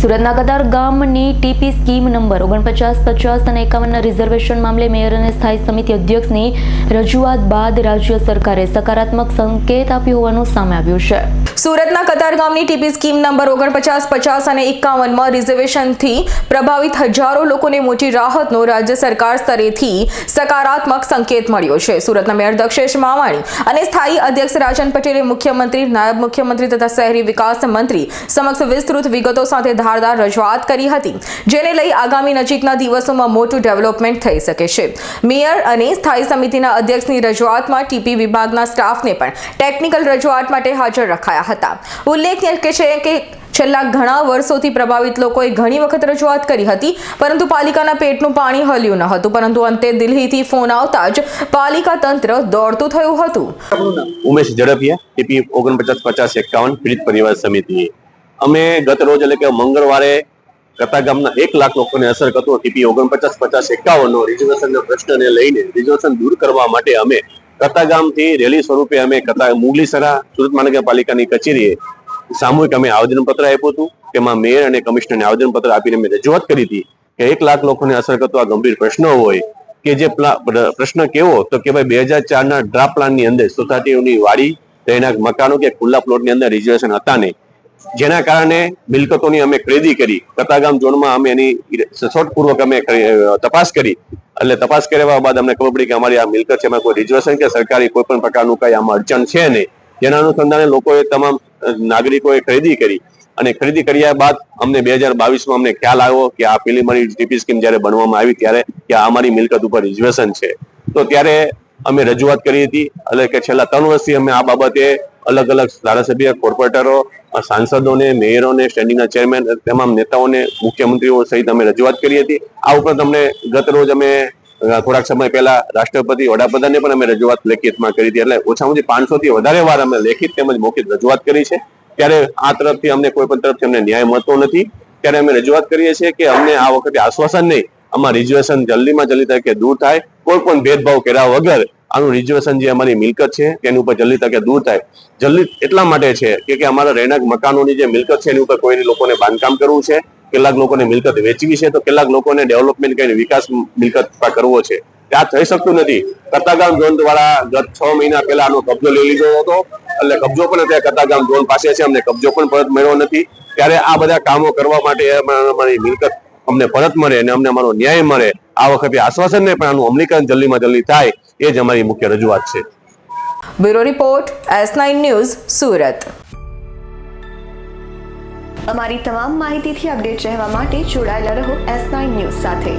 સુરતના કતાર ગામની TP scheme number ઓગણપચાસ, પચાસ અને એકાવનના રિઝર્વેશન મામલે મેયર અને સ્થાયી સમિતિ અધ્યક્ષની રજૂઆત બાદ રાજ્ય સરકારે સકારાત્મક સંકેત આપ્યો હોવાનું સામે આવ્યું છે. સુરતના કતાર ગામની ટીપી સ્કીમ નંબર ઓગણપચાસ, પચાસ અને એકાવનમાં રિઝર્વેશનથી પ્રભાવિત હજારો લોકોને મોટી રાહતનો રાજ્ય સરકાર સ્તરેથી સકારાત્મક સંકેત મળ્યો છે. સુરતના મેયર દક્ષેશ માવાણી અને સ્થાયી અધ્યક્ષ રાજન પટેલે મુખ્યમંત્રી, નાયબ મુખ્યમંત્રી તથા શહેરી વિકાસ મંત્રી સમક્ષ વિસ્તૃત વિગતો સાથે ધારદાર રજૂઆત કરી હતી, જેને લઈ આગામી નજીકના દિવસોમાં મોટું ડેવલપમેન્ટ થઈ શકે છે. મેયર અને સ્થાયી સમિતિના અધ્યક્ષની રજૂઆતમાં ટીપી વિભાગના સ્ટાફને પણ ટેકનિકલ રજૂઆત માટે હાજર રખાયા હતા. ઉલ્લેખનીય છે કે છેલ્લા ઘણા વર્ષોથી પ્રભાવિત લોકોએ ઘણી વખત રજૂઆત કરી હતી, પરંતુ પાલિકાના પેટનું પાણી હલ્યું ન હતું, પરંતુ અંતે દિલ્હીથી ફોન આવતા જ પાલિકા તંત્ર દોડતું થયું હતું. ઉમેશ ઝડપિયા ટીપી ઓગણપચાસ, પચાસ, એકાવન, પીડિત પરિવાર સમિતિ. અમે ગત રોજ એટલે કે મંગળવારે કતા ગામના એક લાખ લોકોને અસર કરતો ટીપી ઓગણપચાસ, પચાસ એકાવન નો રિઝર્વેશનના પ્રશ્નને લઈને રિઝર્વેશન દૂર કરવા માટે અમે કતા ગામથી રેલી સ્વરૂપે અમે કતા મુગલીસરા સુરત મહાનગરપાલિકાની કચેરીએ સામૂહિક અમે આવેદનપત્ર આપ્યું હતું તેમાં મેયર અને કમિશનરને આવેદનપત્ર આપીને અમે રજૂઆત કરી હતી કે એક લાખ લોકોને અસર કરતો આ ગંભીર પ્રશ્નો હોય કે જે પ્રશ્ન કેવો તો કે ભાઈ બે હજાર ચારના ડ્રાફ્ટ પ્લાનની અંદર સોસાયટીઓની વાડી તેના મકાનો કે ખુલ્લા પ્લોટની અંદર રિઝર્વેશન હતા નહીં. જેના કારણે મિલકતોની અમે ખરીદી કરી કતાગામ ઝોનમાં અમે એની સચોટપૂર્વક અમે તપાસ કરી. એટલે તપાસ કર્યા બાદ અમને ખબર પડી કે અમારી આ મિલકત છે, એમાં કોઈ રિઝર્વેશન કે સરકારી કોઈ પણ પ્રકારનું કઈ આમાં અડચણ છે નહીં. જેના અનુસંધાને લોકોએ તમામ નાગરિકોએ ખરીદી કરી. અને ખરીદી કર્યા બાદ અમને બે હજાર બાવીસમાં અમને ખ્યાલ આવ્યો કે આ પ્રિલિમરી ટીપી સ્કીમ જ્યારે બનવામાં આવી ત્યારે કે આ અમારી મિલકત ઉપર રિઝર્વેશન છે. તો ત્યારે અમે રજૂઆત કરી હતી. એટલે કે છેલ્લા ત્રણ વર્ષથી અમે આ બાબતે અલગ અલગ ધારાસભ્ય, કોર્પોરેટરો, સાંસદોને, મેયરોને, સ્ટેન્ડિંગના ચેરમેન તમામ નેતાઓને, મુખ્યમંત્રીઓ સહિત અમે રજૂઆત કરી હતી. આ ઉપરાંત અમને ગત રોજ અમે થોડાક સમય પહેલા રાષ્ટ્રપતિ, વડાપ્રધાનને પણ અમે રજૂઆત લેખિતમાં કરી હતી. એટલે ઓછામાં ઓછી પાંચસો થી વધારે વાર અમે લેખિત તેમજ મૌખિક રજૂઆત કરી છે. ત્યારે આ તરફથી અમને કોઈ પણ તરફથી અમને ન્યાય મળતો નથી. ત્યારે અમે રજૂઆત કરીએ છીએ કે અમને આ વખતે આશ્વાસન નહીં. આમાં રિઝર્વેશન જલ્દીમાં જલ્દી તરીકે દૂર થાય. કોઈ પણ ભેદભાવ કર્યા વગર આનું રિઝર્વેશન જે અમારી મિલકત છે, તેની ઉપર જલ્દી તકે દૂર થાય. જલ્દી એટલા માટે છે કે કે અમારા રહેણાંક મકાનોની જે મિલકત છે, એની ઉપર કોઈને લોકોને બાંધકામ કરવું છે, કેટલાક લોકોને મિલકત વેચવી છે, તો કેટલાક લોકોને ડેવલપમેન્ટ કરીને વિકાસ મિલકત કરવો છે. આ થઈ શકતું નથી. કતાગામ ઝોન દ્વારા ગત છ મહિના પહેલા આનો કબજો લઈ લીધો હતો, એટલે કબજો પણ અત્યારે કતાગામ ઝોન પાસે છે, અમને કબજો પણ પરત મળ્યો નથી. ત્યારે આ બધા કામો કરવા માટે અમારી મિલકત અમને પરત મળે અને અમને અમારો ન્યાય મળે. આ વખતે આશ્વાસન નહીં પણ આનું અમલીકરણ જલ્દીમાં જલ્દી થાય. એ જ અમારી મુખ્ય રજૂઆત છે. Bureau report S nine news Surat. અમારી તમામ માહિતીથી અપડેટ રહેવા માટે જોડાયેલા રહો એસ નાઇન ન્યૂઝ સાથે.